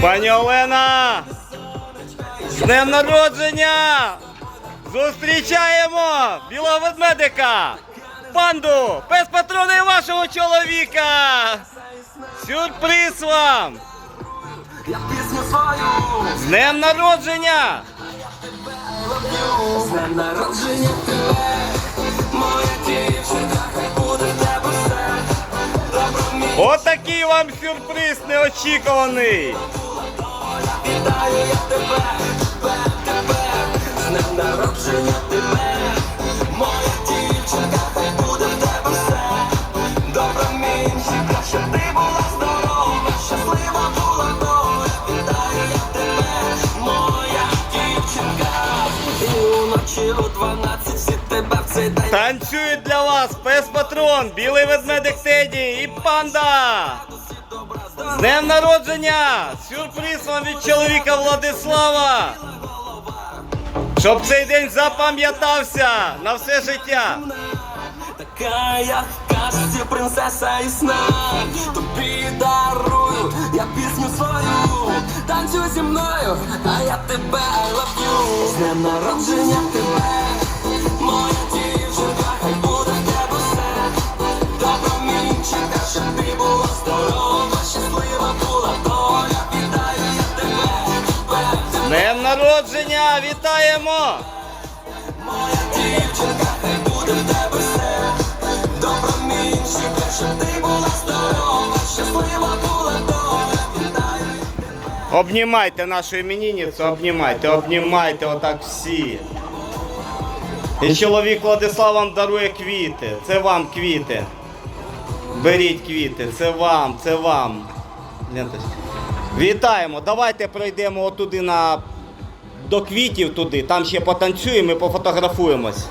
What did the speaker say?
Пані Олена! З днем народження! Зустрічаємо білого ведмедика! Панду! Пес патрони вашого чоловіка! Сюрприз вам! З днем народження! з днем народження тебе, моя дівчинка, хай буде тебе все. Отакий вам сюрприз неочікуваний! Вітаю я тебе, тебе, тебе, з днем народження тебе, моя дівчинка, хай буде в тебе все. Добро мінчика, щоб ти була здорова, щаслива була. Вітаю я тебе, моя дівчинка. Уночі о 12 всі тебе цей день. Танцюють для вас пес патрон, білий ведмедик Теді і панда! З днем народження! Сюрприз вам від чоловіка Владислава! Щоб цей день запам'ятався на все життя! Така як казці принцеса і сна Тобі дарую я пісню свою Танцюй зі мною, а я тебе you З днем народження тебе, днем народження! Вітаємо! Моя дівчинка, хай буде в тебе все Добро мінчика, щоб ти була здорова, щаслива була доля, Обнімайте нашу іменинницю, обнімайте, обнімайте отак всі. І чоловік Владислав вам дарує квіти. Це вам квіти. Беріть квіти, це вам, це вам. Ленточка. Вітаємо. Давайте пройдемо отуди на до квітів туди. Там ще потанцюємо і пофотографуємось.